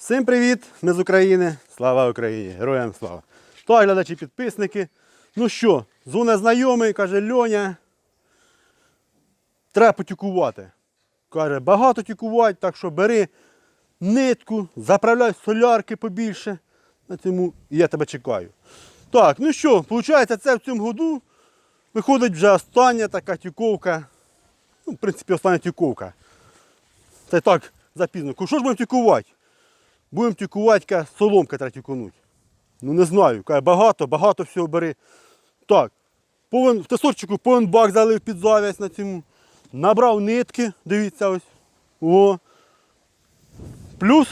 Всім привіт! Ми з України. Слава Україні! Героям слава! Так, глядачі, підписники. Ну що, дзвоне знайомий, каже Льоня. Треба потюкувати. Каже, багато тюкувати, так що бери нитку, заправляй солярки побільше. На цьому я тебе чекаю. Так, ну що, виходить, це в цьому году виходить вже остання така тюковка. Ну, в принципі, остання тюковка. Це так запізно. Що ж будемо тюкувати? Будемо тюкувати, соломка треба тюкануть. Ну не знаю, каже, багато, багато всього бери. Так, повен, в тесорчику повен бак залив під зав'язь на цьому. Набрав нитки, дивіться ось. О. Плюс,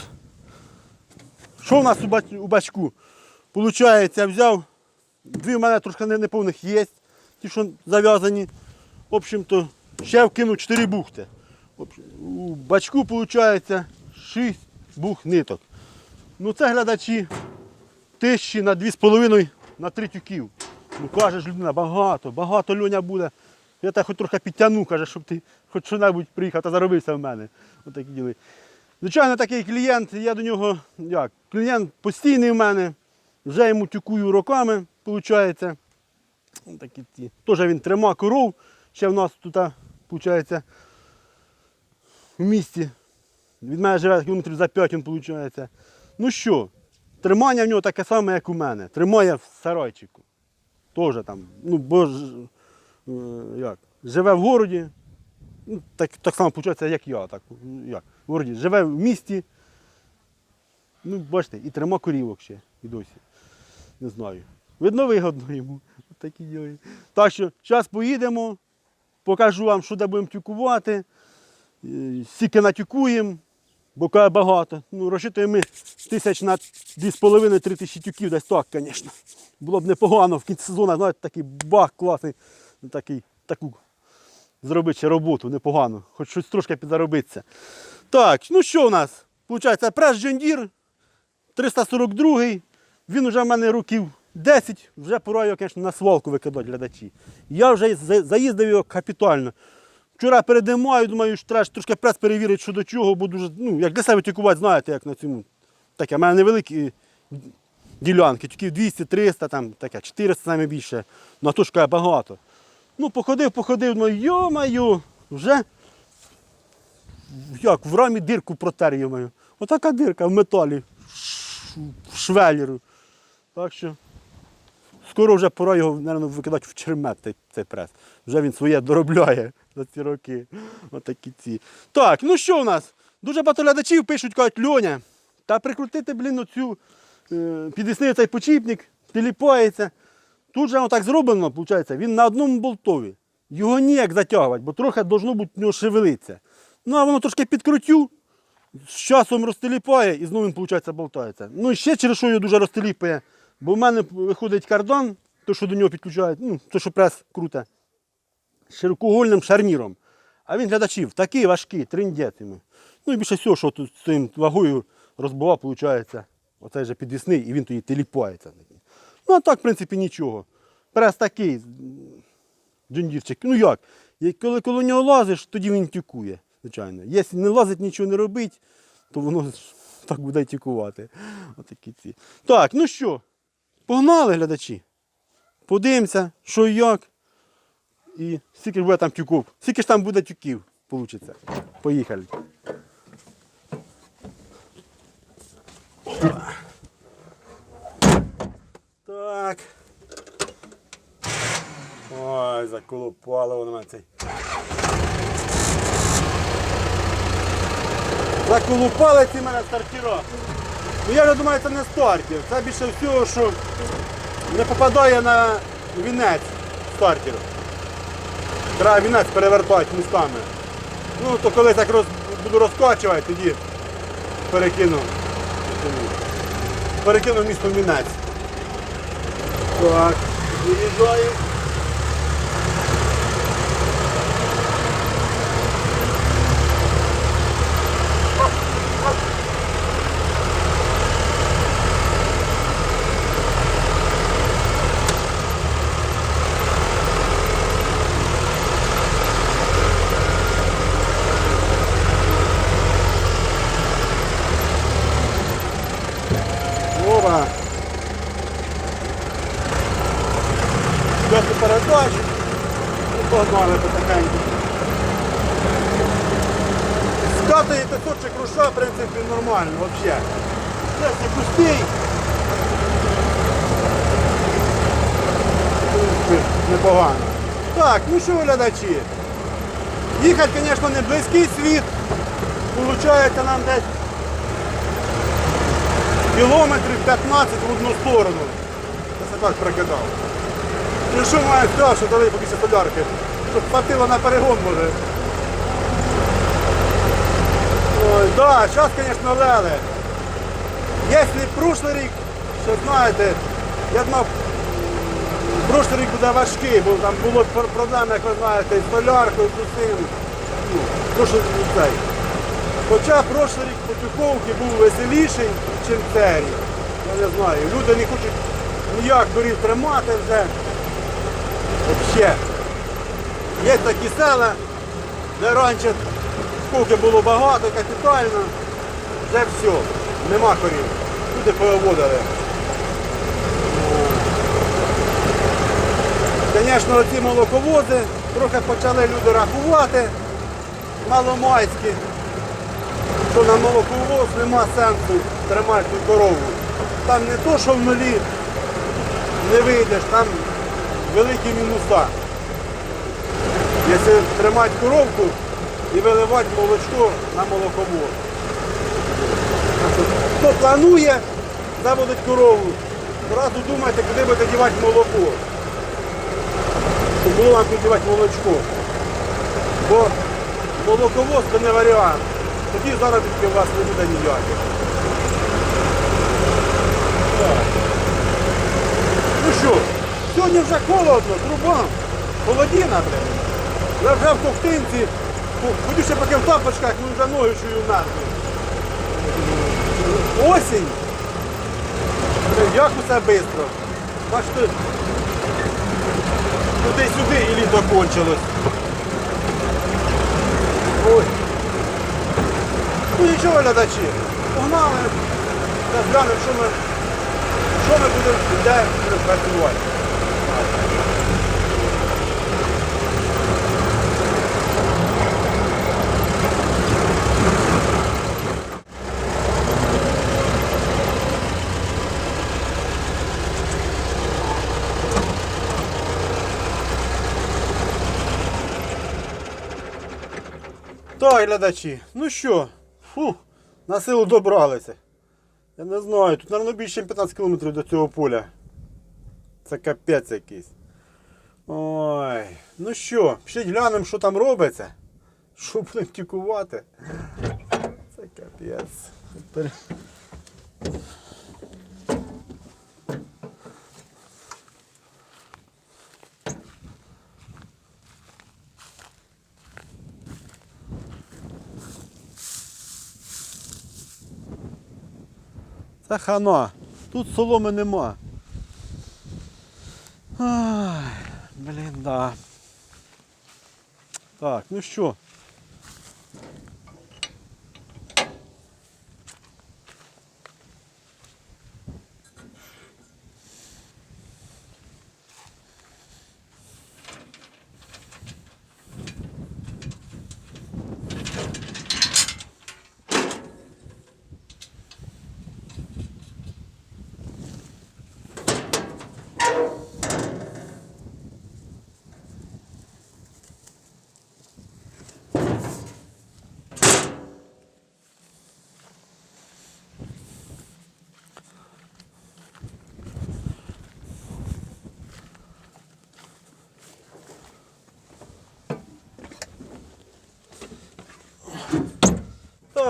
що в нас у, бач, у бачку? Получається, взяв, дві в мене трошки неповних є, ті, що зав'язані. В общем-то, ще вкинув 4 бухти. У бачку виходить 6 бух ниток. Ну це глядачі тисячі на 2,5 на 3 тюків. Ну каже ж людина, багато, багато льоня буде. Я тебе хоч трохи підтягну, каже, щоб ти хоч що-небудь приїхав та заробився в мене. Отакі діли. Звичайно, такий клієнт, я до нього, як, клієнт постійний в мене, вже йому тюкую роками, виходить. Такі ті. Теж він трима коров, ще в нас тут, виходить, в місті. Від мене живе кілометрів за 5 він виходить. Ну що, тримання в нього таке саме, як у мене. Тримає в сарайчику. Теж там, ну, бо ж, е, як, живе в городі, ну, так, так само виходить, як я. Так, як, в городі. Живе в місті. Ну, бачите, і трима корівок ще і досі. Не знаю. Видно, вигодно йому. Такі діли. Так що, зараз поїдемо, покажу вам, що де будемо тюкувати. Е, Скільки натюкуємо, бо багато. Ну, розчитуємо ми тисяч на 2,5-3 тисячі тюків, десь так, звісно. Було б непогано в кінці сезону, знаєте, такий бах класний, такий, таку зробити роботу непогано, хоч щось трошки підзаробитися. Так, ну що у нас? Получається, прес Джондір 342 він вже в мене років 10, вже пора його, звісно, на свалку викидати глядачі. Я вже заїздив його капітально. Вчора передимаю, думаю, що треба трошки прес перевірити, що до чого, бо дуже, ну, як для себе тікувати, знаєте, як на цьому. Таке, в мене невеликі ділянки, тільки 200-300, там, таке, 400 саме більше. На то ж каже, багато. Ну, походив, походив, думаю, йо-маю, вже як в рамі дирку протер, йомаю. Отака дирка в металі, в швеліру. Так що скоро вже пора його, мабуть, викидати в чермет цей прес. Вже він своє доробляє за ці роки. Отакі ці. Так, ну що у нас? Дуже багато глядачів пишуть, кажуть, Льоня, та прикрутити, блін, оцю, е, підвісний цей почіпник, тіліпається. Тут же воно так зроблено, виходить, він на одному болтові. Його ніяк затягувати, бо трохи должно бути в нього шевелитися. Ну, а воно трошки підкрутю, з часом розтеліпає і знову він, виходить, болтається. Ну і ще через що його дуже розтеліпає, бо в мене виходить кардан, то, що до нього підключають, ну, то, що прес круте, з широкоугольним шарніром. А він глядачів такий важкий, триндєтими. Ну і більше всього, що тут з цією вагою розбивав, виходить, оцей же підвісний, і він тоді теліпається. Ну, а так, в принципі, нічого. Прес такий, джундірчик. Ну як? Коли коло нього лазиш, тоді він тюкує, звичайно. Якщо не лазить, нічого не робить, то воно так буде й тюкувати. Отакі ці. Так, ну що, погнали, глядачі. Подивимося, що і як. І скільки буде там тюков. Скільки ж там буде тюків, вийде. Поїхали. Так. Ой, заколупало воно мене цей. Заколупали ці мене стартера. Ну я вже думаю, це не стартер. Це більше всього, що не попадає на вінець стартеру. Треба вінець перевертати містами. Ну, то коли так роз... буду розкачувати, тоді перекину. Перекину містом вінець. Так, виїжджаю. Так, ну що, глядачі? Їхати, звісно, не близький світ. Получається нам десь кілометрів 15 в одну сторону. Я себе так прикидав. Ну що має що дали побільше солярки, щоб хватило на перегон може. Ой, да, зараз, звісно, лели. Якщо прошлий рік, що знаєте, я думав, прошлий рік буде важкий, бо там було проблеми, як ви знаєте, з соляркою, з усім. Ну, рік цей. Хоча прошлий рік Потюковки був веселіший, ніж цей. Я не знаю. Люди не хочуть ніяк корів тримати вже. Взагалі. Є такі села, де раніше скільки було багато, капітально, вже все, нема корів. Люди повиводили. Звісно, ці молоковози трохи почали люди рахувати маломайські що на молоковоз нема сенсу тримати ту корову. Там не то, що в нулі не вийдеш, там великі мінуса. Якщо тримати коровку і виливати молочко на молоковоз. Хто планує заводити корову, одразу думайте, куди будете дівати молоко. Вам куди молочко. Бо молоковоз це не варіант. Тоді заробітки у вас не буде ніяких. Ну що, сьогодні вже холодно, труба, холодіна, блин. Я вже в ковтинці, ходю ще поки в тапочках, ну вже ноги чую нахуй. Осінь. Як усе швидко. Бачите, туди-сюди і літо кончилось. Ой. Ну нічого, глядачі, погнали, зараз глянемо, що ми, що ми будемо де будемо працювати. Так, глядачі, ну що, фу, на силу добралися. Я не знаю, тут, мабуть, більше ніж 15 кілометрів до цього поля. Це капець якийсь. Ой, ну що, ще глянемо, що там робиться. Що будемо тікувати. Це капець. Це хана. Тут соломи нема. Ай, блін, да. Так, ну що.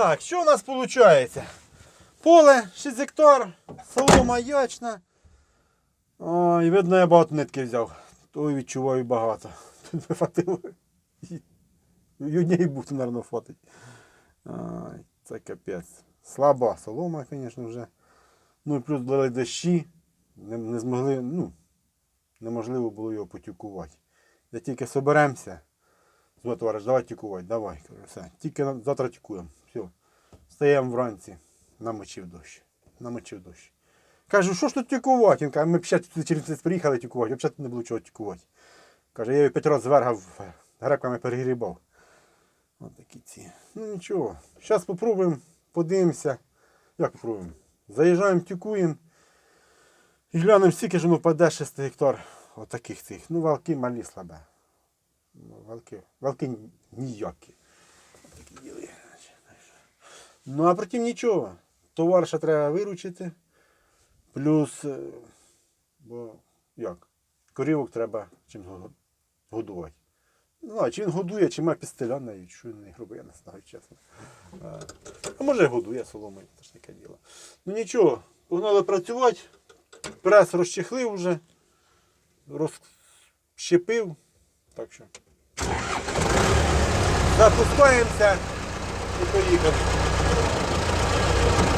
Так, що у нас виходить? Поле 6 гектар, солома ячна. Ой, видно, я багато нитки взяв. То відчуваю багато. Тут би хватило. Однієї бухти, мабуть, хватить. Це капець. Слаба солома, звісно, вже. Ну і плюс дали дощі. Не, не змогли, ну, неможливо було його потюкувати. Як тільки соберемося, Зо, товариш, давай тікувати, давай. Все. Тільки завтра тікуємо. Все. Стаємо вранці. Намочив дощ. Намочив дощ. Кажу, що ж тут тюкувати? Він каже, ми ще через місяць приїхали тюкувати, взагалі не було чого тюкувати. Каже, я п'ять разів звергав, гребками перегрібав. Ось такі ці. Ну нічого. Зараз спробуємо, подивимося. Як попробуємо? Заїжджаємо, тюкуємо. І глянемо, скільки ж воно впаде 6 гектар отаких цих. Ну, валки малі слабе. Валки, валки ніякі. Ну, а потім нічого. Товар ще треба виручити. Плюс, е, бо як? Корівок треба чим годувати. Ну, а чи він годує, чи має пістеля навіть, що він не робить, я не знаю, чесно. А, а може годує соломою, це ж таке діло. Ну нічого, погнали працювати. Прес розчехлив вже, розщепив. Так що. Запускаємося і поїхали.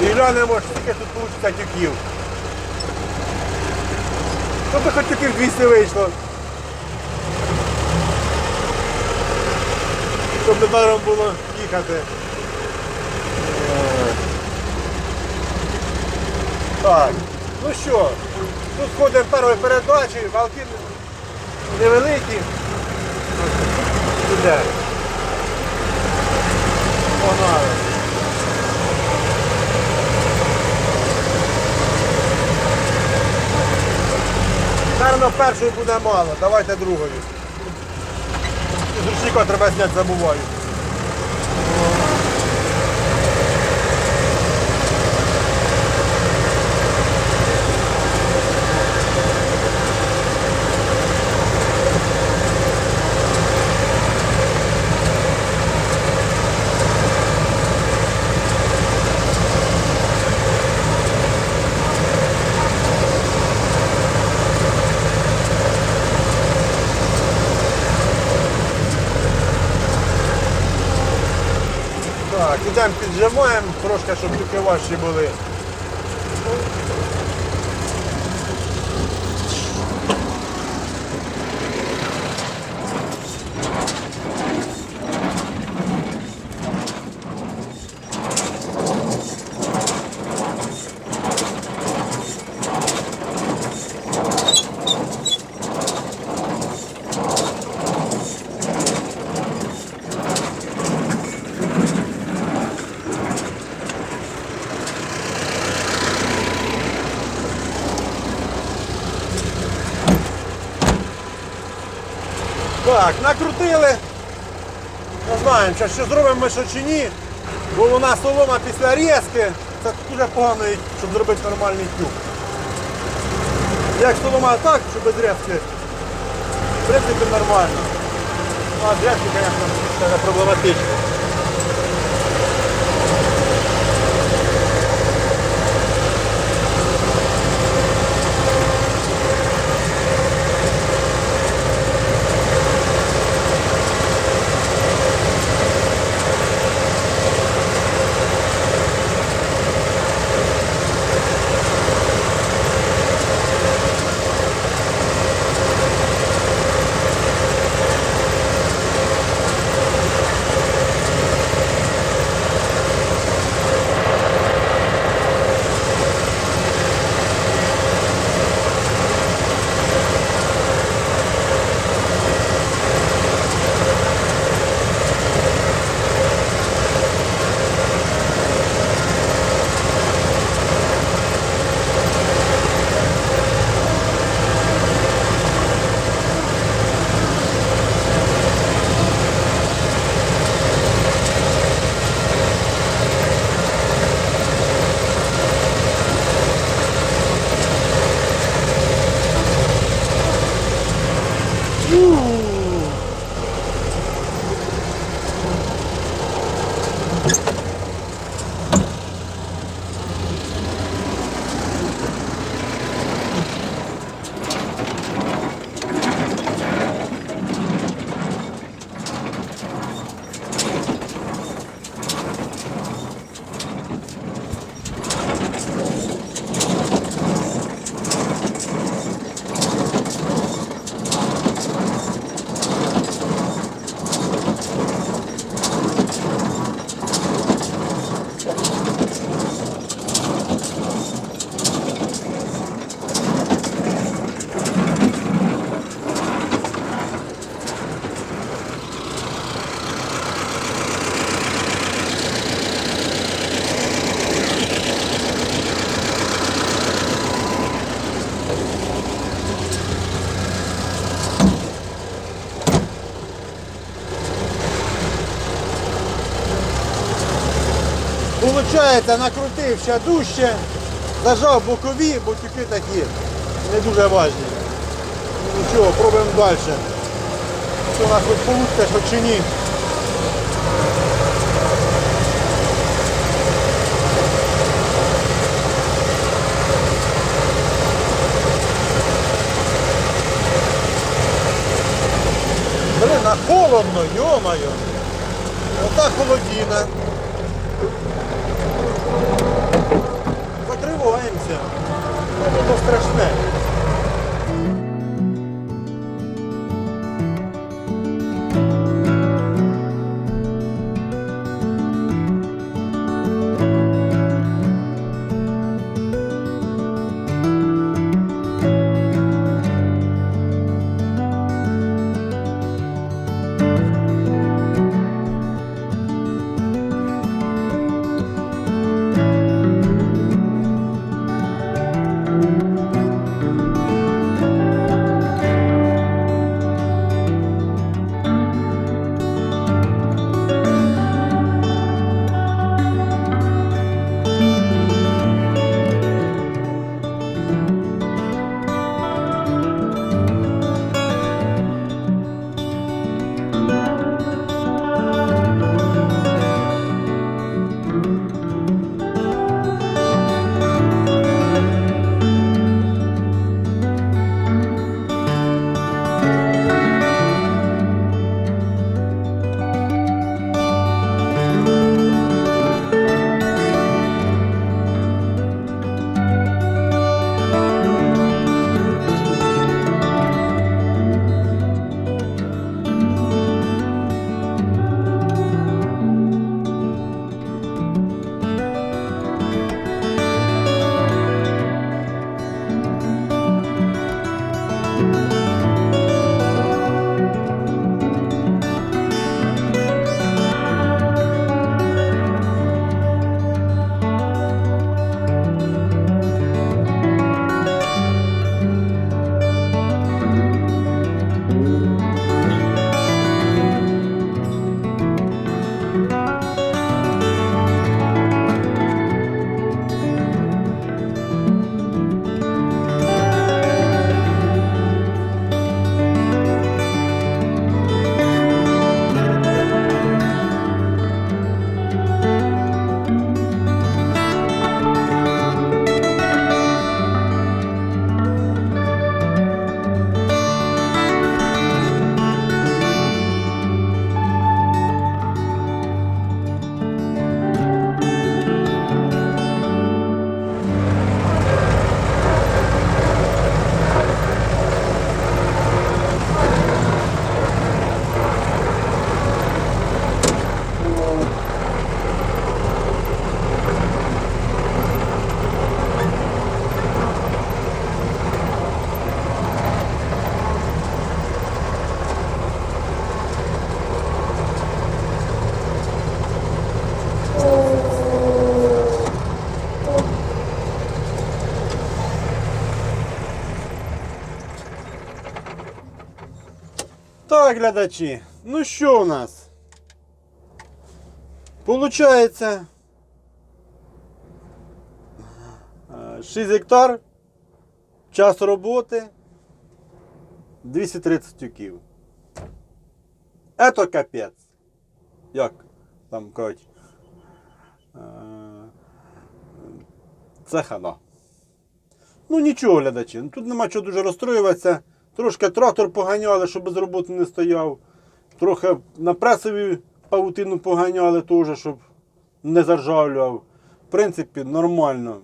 І глянемо, скільки тут вийде тюків. Тобто хоч тюків 200 вийшло. Щоб не даром було їхати. Е. Так, ну що, тут ходимо першої передачі, валки невеликі. Іде. Погнали. Наверно, першої буде мало, давайте другою. З ручника треба зняти, забуваю. Так, ідемо піджимаємо трошки, щоб тільки важчі були. Так, накрутили. Не знаємо, що, зробимо ми що чи ні. Бо вона солома після різки, це дуже погано, щоб зробити нормальний тюк. Як солома так, що без різки, в принципі нормально. А різки, звісно, це проблематично. Получається, накрутив ще дужче, зажав бокові, бо тюки такі не дуже важні. Нічого, пробуємо далі. Що у нас хоч получиться, хоч чи ні. Блин, холодно, ё-моё. Отак холодіна. Закриваємося. Ну, страшне. Глядачі, ну що у нас? Получається 6 гектар, час роботи, 230 тюків. Ето капець. Як там кажуть? Е, Це хана. Ну нічого, глядачі, ну, тут нема чого дуже розстроюватися. Трошки трактор поганяли, щоб без роботи не стояв. Трохи на пресові павутину поганяли теж, щоб не заржавлював. В принципі, нормально.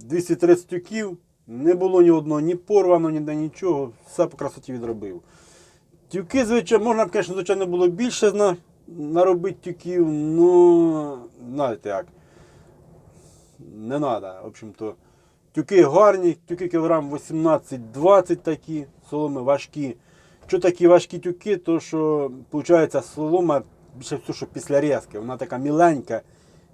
230 тюків, не було ні одного, ні порвано, ніде нічого. Все по красоті відробив. Тюки, звичайно, можна б, звісно, звичайно, було більше зна- наробити тюків, ну, знаєте як. Не треба. В общем-то, тюки гарні, тюки кілограм 18-20 такі, соломи важкі. Що такі важкі тюки, то що, виходить, солома більше все, що після різки, вона така міленька.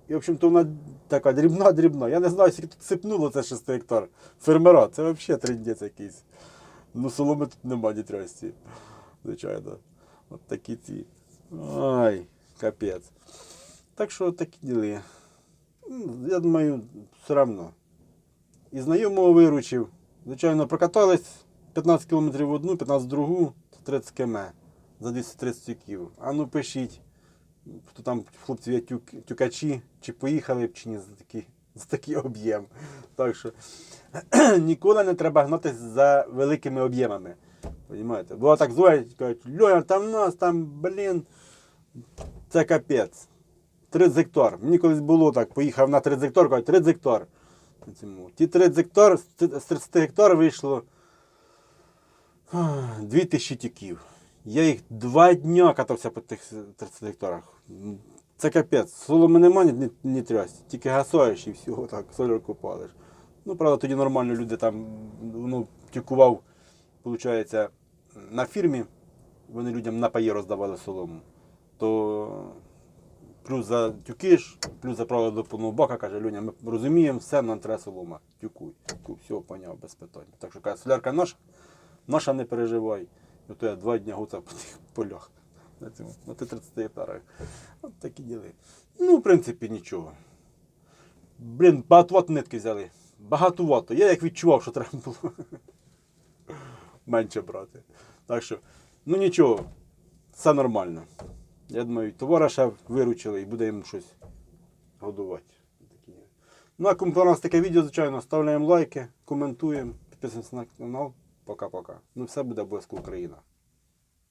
І, в общем-то, вона така дрібна-дрібна. Я не знаю, скільки тут сипнуло це 6 гектар фермера. Це взагалі трендець якийсь. Ну, соломи тут нема дітрості. Звичайно. От такі ці. Ай, капець. Так що такі діли. Я думаю, все одно. І знайомого виручив. Звичайно, прокатались 15 км в одну, 15 в другу, 30 км за 230 тюків. А ну пишіть, хто там хлопці є тюк, тюкачі, чи поїхали б, чи ні за такий, за такий об'єм. Так що ніколи не треба гнатися за великими об'ємами. Понімаєте? Бо так дзвонять, кажуть, Льоня, там нас, там, блін, це капець. 30 гектар. Мені колись було так, поїхав на 30 гектар, кажуть, 30 гектар. На цьому. Ті 30 гектар, з 30 гектар вийшло 2000 тюків. Я їх два дня катався по тих 30 гектарах. Це капець. Соломи нема, ні, ні трясти. Тільки гасаєш і всього так, солярку палиш. Ну, правда, тоді нормально люди там, ну, тюкував, виходить, на фірмі. Вони людям на паї роздавали солому. То плюс за тюкиш, плюс за право до повного бака, каже Люня, ми розуміємо, все, нам треба солома. Тюкуй. Тюкуй, все, поняв, без питань. Так що каже, солярка наша, наша не переживай. І то я два дні гуцав по тих полях. На цьому, на тих 30 гектарах. От такі діли. Ну, в принципі, нічого. Блін, багатовато нитки взяли. Багатовато. Я як відчував, що треба було менше брати. Так що, ну нічого, все нормально. Я думаю, товариша виручили і буде йому щось годувати. Ну, а кому понравилось таке відео, звичайно, ставляємо лайки, коментуємо, підписуємося на канал. Пока-пока. Ну, все буде обов'язково Україна.